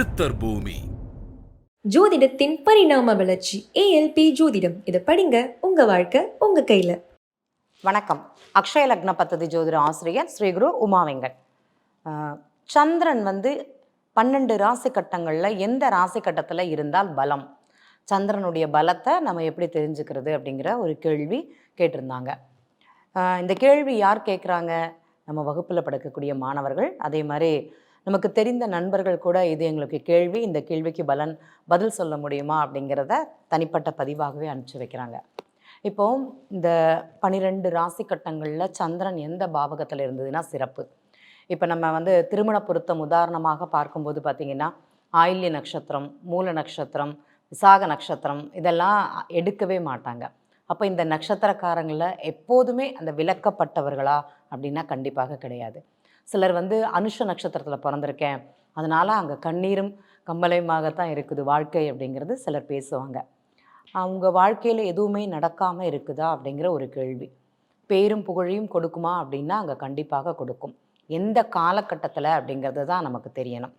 சித்தர் பூமி. ஜோதிடத்தின் பரிணாம வளர்ச்சி ஏஎல்பி ஜோதிடம். இதை படிங்க உங்க வாழ்க்கை உங்க கையில. வணக்கம். அக்ஷய லக்ன பத்ததி ஜோதிட ஆசிரியர் ஸ்ரீகுரு உமா வெங்கட். ஆஹ் சந்திரன் வந்து பன்னெண்டு ராசி கட்டங்களில் எந்த ராசி கட்டத்தில் இருந்தால் பலம்? சந்திரனுடைய பலத்தை நம்ம எப்படி தெரிஞ்சுக்கிறது அப்படிங்கிற ஒரு கேள்வி கேட்டிருந்தாங்க. ஆஹ் இந்த கேள்வி யார் கேட்குறாங்க நம்ம வகுப்பில் படுக்கக்கூடிய மாணவர்கள் அதே மாதிரி நமக்கு தெரிந்த நண்பர்கள் கூட இது எங்களுக்கு கேள்வி இந்த கேள்விக்கு பலன் பதில் சொல்ல முடியுமா அப்படிங்கிறத தனிப்பட்ட பதிவாகவே அனுப்பிச்சு வைக்கிறாங்க. இப்போ இந்த பனிரெண்டு ராசி கட்டங்களில் சந்திரன் எந்த பாவகத்தில் இருந்ததுன்னா சிறப்பு. இப்போ நம்ம வந்து திருமண பொருத்தம் உதாரணமாக பார்க்கும்போது பார்த்திங்கன்னா ஆயில்ய நட்சத்திரம் மூல நட்சத்திரம் விசாக நட்சத்திரம் இதெல்லாம் எடுக்கவே மாட்டாங்க. அப்போ இந்த நட்சத்திரக்காரங்களில் எப்போதுமே அந்த விளக்கப்பட்டவர்களா அப்படின்னா கண்டிப்பாக கிடையாது. சிலர் வந்து அனுஷ நட்சத்திரத்தில் பிறந்திருக்கேன். அதனால் அங்கே கண்ணீரும் கம்பலையுமாகத்தான் இருக்குது வாழ்க்கை அப்படிங்கிறது சிலர் பேசுவாங்க. அவங்க வாழ்க்கையில் எதுவுமே நடக்காமல் இருக்குதா அப்படிங்கிற ஒரு கேள்வி. பேரும் புகழையும் கொடுக்குமா அப்படின்னா அங்கே கண்டிப்பாக கொடுக்கும். எந்த காலகட்டத்தில் அப்படிங்கிறது தான் நமக்கு தெரியணும்.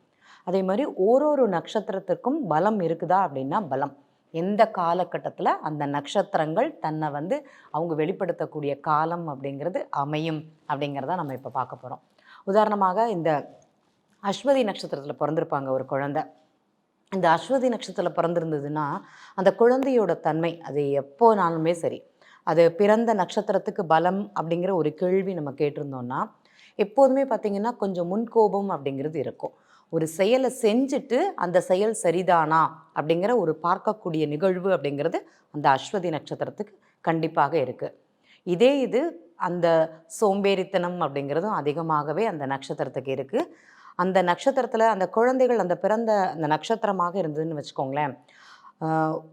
அதே மாதிரி ஓரொரு நட்சத்திரத்திற்கும் பலம் இருக்குதா அப்படின்னா பலம். எந்த காலகட்டத்தில் அந்த நட்சத்திரங்கள் தன்னை வந்து அவங்க வெளிப்படுத்தக்கூடிய காலம் அப்படிங்கிறது அமையும் அப்படிங்கிறத நம்ம இப்போ பார்க்க போகிறோம் உதாரணமாக இந்த அஸ்வதி நட்சத்திரத்தில் பிறந்திருப்பாங்க ஒரு குழந்தை. இந்த அஸ்வதி நட்சத்திரத்தில் பிறந்திருந்ததுன்னா அந்த குழந்தையோட தன்மை அது எப்போனாலுமே சரி. அது பிறந்த நட்சத்திரத்துக்கு பலம் அப்படிங்கிற ஒரு கேள்வி நம்ம கேட்டிருந்தோம்னா எப்போதுமே பார்த்திங்கன்னா கொஞ்சம் முன்கோபம் அப்படிங்கிறது இருக்கும். ஒரு செயலை செஞ்சுட்டு அந்த செயல் சரிதானா அப்படிங்கிற ஒரு பார்க்கக்கூடிய நிகழ்வு அப்படிங்கிறது அந்த அஸ்வதி நட்சத்திரத்துக்கு கண்டிப்பாக இருக்குது இதே இது அந்த சோம்பேறித்தனம் அப்படிங்கிறதும் அதிகமாகவே அந்த நட்சத்திரத்துக்கு இருக்குது அந்த நட்சத்திரத்தில் அந்த குழந்தைகள் அந்த பிறந்த அந்த நட்சத்திரமாக இருந்ததுன்னு வச்சுக்கோங்களேன்.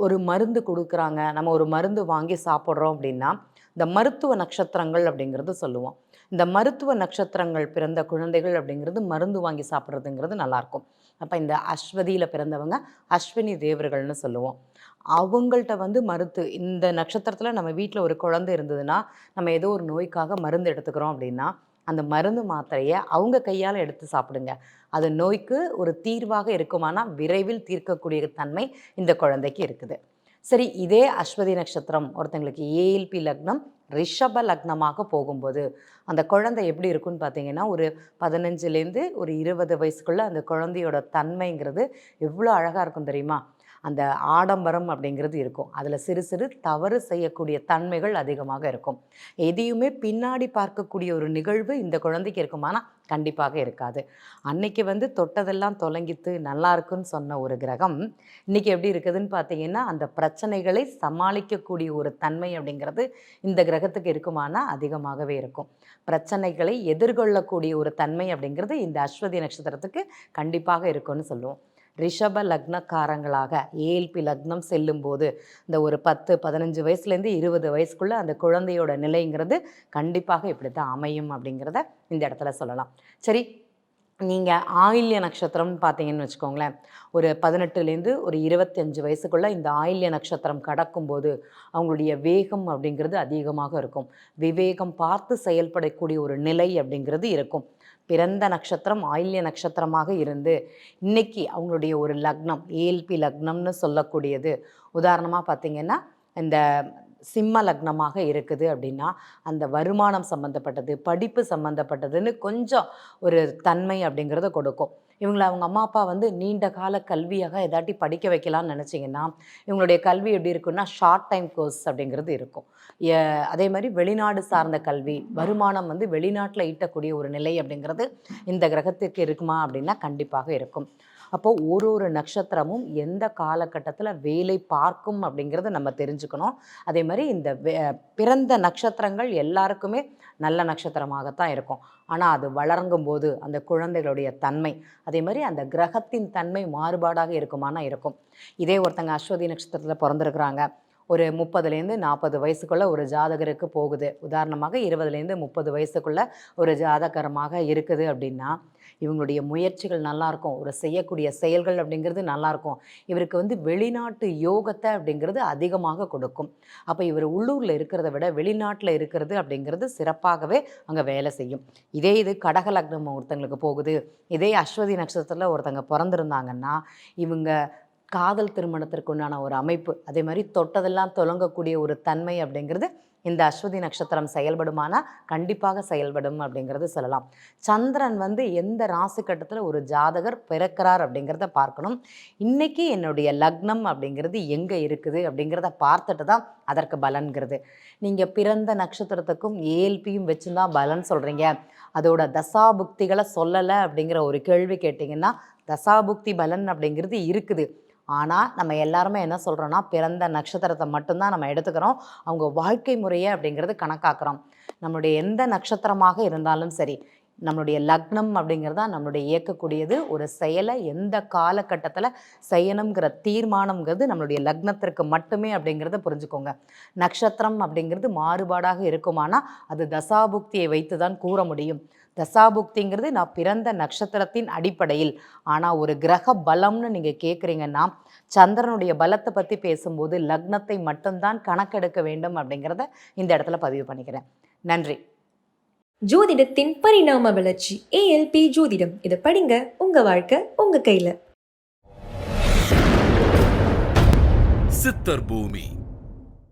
ஒரு மருந்து கொடுக்குறாங்க. நம்ம ஒரு மருந்து வாங்கி சாப்பிட்றோம் அப்படின்னா இந்த மருத்துவ நட்சத்திரங்கள் அப்படிங்கிறது சொல்லுவோம். இந்த மருத்துவ நட்சத்திரங்கள் பிறந்த குழந்தைகள் அப்படிங்கிறது மருந்து வாங்கி சாப்பிட்றதுங்கிறது நல்லாயிருக்கும். அப்போ இந்த அஸ்வதியில் பிறந்தவங்க அஸ்வினி தேவர்கள்னு சொல்லுவோம். அவங்கள்ட்ட வந்து மருத்து இந்த நட்சத்திரத்தில் நம்ம வீட்டில் ஒரு குழந்தை இருந்ததுன்னா நம்ம ஏதோ ஒரு நோய்க்காக மருந்து எடுத்துக்கிறோம் அப்படின்னா அந்த மருந்து மாத்திரையை அவங்க கையால் எடுத்து சாப்பிடுங்க. அது நோய்க்கு ஒரு தீர்வாக இருக்குமானா விரைவில் தீர்க்கக்கூடிய தன்மை இந்த குழந்தைக்கு இருக்குது. சரி இதே அஸ்வதி நட்சத்திரம் ஒருத்தங்களுக்கு ஏஎல்பி லக்னம் ரிஷப லக்னமாக போகும்போது அந்த குழந்தை எப்படி இருக்குன்னு பார்த்தீங்கன்னா ஒரு பதினஞ்சுலேருந்து ஒரு இருபது வயசுக்குள்ளே அந்த குழந்தையோட தன்மைங்கிறது எவ்வளோ அழகாக இருக்கும் தெரியுமா? அந்த ஆடம்பரம் அப்படிங்கிறது இருக்கும். அதில் சிறு சிறு தவறு செய்யக்கூடிய தன்மைகள் அதிகமாக இருக்கும். எதையுமே பின்னாடி பார்க்கக்கூடிய ஒரு நிகழ்வு இந்த குழந்தைக்கு இருக்குமானா கண்டிப்பாக இருக்காது. அன்னைக்கு வந்து தொட்டதெல்லாம் தொலங்கித்து நல்லா இருக்குன்னு சொன்ன ஒரு கிரகம் இன்னைக்கு எப்படி இருக்குதுன்னு பார்த்தீங்கன்னா அந்த பிரச்சனைகளை சமாளிக்கக்கூடிய ஒரு தன்மை அப்படிங்கிறது இந்த கிரகத்துக்கு இருக்குமானா அதிகமாகவே இருக்கும். பிரச்சனைகளை எதிர்கொள்ளக்கூடிய ஒரு தன்மை அப்படிங்கிறது இந்த அஸ்வதி நட்சத்திரத்துக்கு கண்டிப்பாக இருக்கும்னு சொல்லுவோம். ரிஷப லக்னக்காரங்களாக ஏஎல்பி லக்னம் செல்லும்போது இந்த ஒரு பத்து பதினஞ்சு வயசுலேருந்து இருபது வயசுக்குள்ளே அந்த குழந்தையோட நிலைங்கிறது கண்டிப்பாக இப்படி தான் அமையும் அப்படிங்கிறத இந்த இடத்துல சொல்லலாம். சரி நீங்கள் ஆயில்ய நட்சத்திரம்னு பார்த்தீங்கன்னு வச்சுக்கோங்களேன். ஒரு பதினெட்டுலேருந்து ஒரு இருபத்தஞ்சு வயசுக்குள்ளே இந்த ஆயில்ய நட்சத்திரம் கடக்கும்போது அவங்களுடைய வேகம் அப்படிங்கிறது அதிகமாக இருக்கும். விவேகம் பார்த்து செயல்படக்கூடிய ஒரு நிலை அப்படிங்கிறது இருக்கும். பிறந்த நட்சத்திரம் ஆயில்ய நட்சத்திரமாக இருந்து இன்னைக்கு அவங்களுடைய ஒரு லக்னம் ஏஎல்பி லக்னம்னு சொல்லக்கூடியது. உதாரணமாக பார்த்தீங்கன்னா இந்த சிம்ம லக்னமாக இருக்குது அப்படின்னா அந்த வருமானம் சம்மந்தப்பட்டது படிப்பு சம்மந்தப்பட்டதுன்னு கொஞ்சம் ஒரு தன்மை அப்படிங்கிறத கொடுக்கும். இவங்களை அவங்க அம்மா அப்பா வந்து நீண்ட கால கல்வியாக ஏதாட்டி படிக்க வைக்கலாம்னு நினச்சிங்கன்னா இவங்களுடைய கல்வி எப்படி இருக்குன்னா ஷார்ட் டைம் கோர்ஸ் அப்படிங்கிறது இருக்கும். அதே மாதிரி வெளிநாடு சார்ந்த கல்வி வருமானம் வந்து வெளிநாட்டில் ஈட்டக்கூடிய ஒரு நிலை அப்படிங்கிறது இந்த கிரகத்திற்கு இருக்குமா அப்படின்னா கண்டிப்பாக இருக்கும். அப்போ ஒரு ஒரு நட்சத்திரமும் எந்த காலகட்டத்தில் வேலை பார்க்கும் அப்படிங்கிறத நம்ம தெரிஞ்சுக்கணும். அதே மாதிரி இந்த வே- பிறந்த நட்சத்திரங்கள் எல்லாருக்குமே நல்ல நட்சத்திரமாகத்தான் இருக்கும். ஆனால் அது வளர்ங்கும் போது அந்த குழந்தைகளுடைய தன்மை அதே மாதிரி அந்த கிரகத்தின் தன்மை மாறுபாடாக இருக்குமானா இருக்கும். இதே ஒருத்தங்க அஸ்வதி நட்சத்திரத்தில் பிறந்திருக்கிறாங்க. ஒரு முப்பதுலேருந்து நாற்பது வயசுக்குள்ளே ஒரு ஜாதகருக்கு போகுது. உதாரணமாக இருபதுலேருந்து முப்பது வயசுக்குள்ளே ஒரு ஜாதகரமாக இருக்குது அப்படின்னா இவங்களுடைய முயற்சிகள் நல்லாயிருக்கும் ஒரு செய்யக்கூடிய செயல்கள் அப்படிங்கிறது நல்லாயிருக்கும் இவருக்கு வந்து வெளிநாட்டு யோகத்தை அப்படிங்கிறது அதிகமாக கொடுக்கும். அப்போ இவர் உள்ளூரில் இருக்கிறத விட வெளிநாட்டில் இருக்கிறது அப்படிங்கிறது சிறப்பாகவே அங்கே வேலை செய்யும். இதே இது கடக லக்னம் ஒருத்தங்களுக்கு போகுது. இதே அஸ்வதி நட்சத்திரத்தில் ஒருத்தங்க பிறந்திருந்தாங்கன்னா இவங்க காதல் திருமணத்திற்கு உண்டான ஒரு அமைப்பு. அதே மாதிரி தொட்டதெல்லாம் தொடங்கக்கூடிய ஒரு தன்மை அப்படிங்கிறது இந்த அஸ்வதி நட்சத்திரம் செயல்படுமானா கண்டிப்பாக செயல்படும் அப்படிங்கிறது சொல்லலாம். சந்திரன் வந்து எந்த ராசி கட்டத்தில் ஒரு ஜாதகர் பிறக்கிறார் அப்படிங்கிறத பார்க்கணும். இன்னைக்கு என்னுடைய லக்னம் அப்படிங்கிறது எங்கே இருக்குது அப்படிங்கிறத பார்த்துட்டு தான் அதற்கு பலன்கிறது. நீங்கள் பிறந்த நட்சத்திரத்துக்கும் ஏஎல்பியும் வச்சு தான் பலன் சொல்கிறீங்க அதோட தசாபுக்திகளை சொல்லலை அப்படிங்கிற ஒரு கேள்வி கேட்டிங்கன்னா தசாபுக்தி பலன் அப்படிங்கிறது இருக்குது. ஆனால் நம்ம எல்லாருமே என்ன சொல்கிறோன்னா பிறந்த நட்சத்திரத்தை மட்டும்தான் நம்ம எடுத்துக்கிறோம். அவங்க வாழ்க்கை முறையை அப்படிங்கிறது கணக்காக்குறோம். நம்மளுடைய எந்த நட்சத்திரமாக இருந்தாலும் சரி நம்மளுடைய லக்னம் அப்படிங்கிறது தான் நம்மளுடைய இயக்கக்கூடியது. ஒரு செயலை எந்த காலகட்டத்தில் செய்யணுங்கிற தீர்மானம்ங்கிறது நம்மளுடைய லக்னத்திற்கு மட்டுமே அப்படிங்கிறத புரிஞ்சுக்கோங்க. நட்சத்திரம் அப்படிங்கிறது மாறுபாடாக இருக்குமானா அது தசாபுக்தியை வைத்து தான் கூற முடியும். தசாபுக்திங்கிறது நான் பிறந்த நட்சத்திரத்தின் அடிப்படையில். ஆனால் ஒரு கிரக பலம்னு நீங்கள் கேட்குறீங்கன்னா சந்திரனுடைய பலத்தை பற்றி பேசும்போது லக்னத்தை மட்டும்தான் கணக்கெடுக்க வேண்டும் அப்படிங்கிறத இந்த இடத்துல பதிவு பண்ணிக்கிறேன். நன்றி. ஜோதிடத்தின் பரிணாம வளர்ச்சி ஏஎல்பி ஜோதிடம். இதை படிங்க உங்க வாழ்க்கை உங்க கையில. சித்தர் பூமி.